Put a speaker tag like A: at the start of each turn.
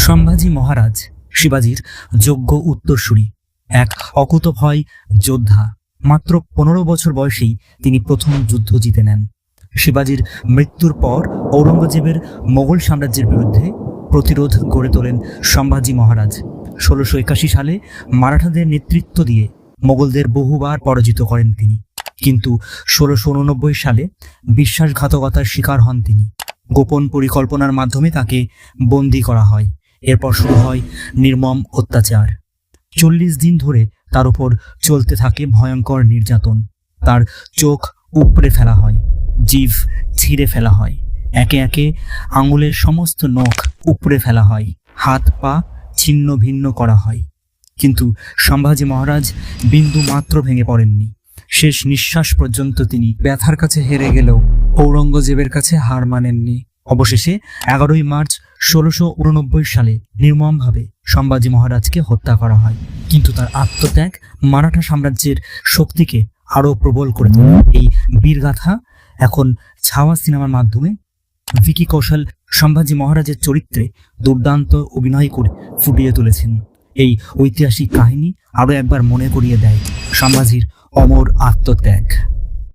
A: সম্ভাজি মহারাজ, শিবাজির যোগ্য উত্তরসূরি, এক অকুতভয় যোদ্ধা। মাত্র পনেরো বছর বয়সেই তিনি প্রথম যুদ্ধ জিতে নেন। শিবাজির মৃত্যুর পর ঔরঙ্গজেবের মোগল সাম্রাজ্যের বিরুদ্ধে প্রতিরোধ গড়ে তোলেন সম্ভাজি মহারাজ। ষোলোশো একাশি সালে মারাঠাদের নেতৃত্ব দিয়ে মোগলদের বহুবার পরাজিত করেন তিনি। কিন্তু ষোলোশো উননব্বই সালে বিশ্বাসঘাতকতার শিকার হন তিনি। গোপন পরিকল্পনার মাধ্যমে তাকে বন্দি করা হয়। এরপর শুরু হয় নির্মম অত্যাচার। চল্লিশ দিন ধরে তার উপর চলতে থাকে ভয়ঙ্কর নির্যাতন। তার চোখ উপড়ে ফেলা হয়, জিভ ছিঁড়ে ফেলা হয়। একে একে আঙুলের সমস্ত নখ উপড়ে ফেলা হয়, হাত পা ছিন্ন ভিন্ন করা হয়। কিন্তু সম্ভাজি মহারাজ বিন্দু মাত্র ভেঙে পড়েননি। শেষ নিঃশ্বাস পর্যন্ত তিনি ব্যথার কাছে হেরে গেলেও ঔরঙ্গজেবের কাছে হার মানেননি। অবশেষে এগারোই মার্চ ষোলোশো উননব্বই সালে নির্মমভাবে সম্ভাজি মহারাজকে হত্যা করা হয়। কিন্তু তার আত্মত্যাগ মারাঠা সাম্রাজ্যের শক্তিকে আরও প্রবল করে তোলে। এই বীরগাথা এখন ছাওয়া সিনেমার মাধ্যমে ভিকি কৌশল সম্ভাজি মহারাজের চরিত্রে দুর্দান্ত অভিনয় করে ফুটিয়ে তুলেছেন। এই ঐতিহাসিক কাহিনী আরও একবার মনে করিয়ে দেয় সম্ভাজির অমর আত্মত্যাগ।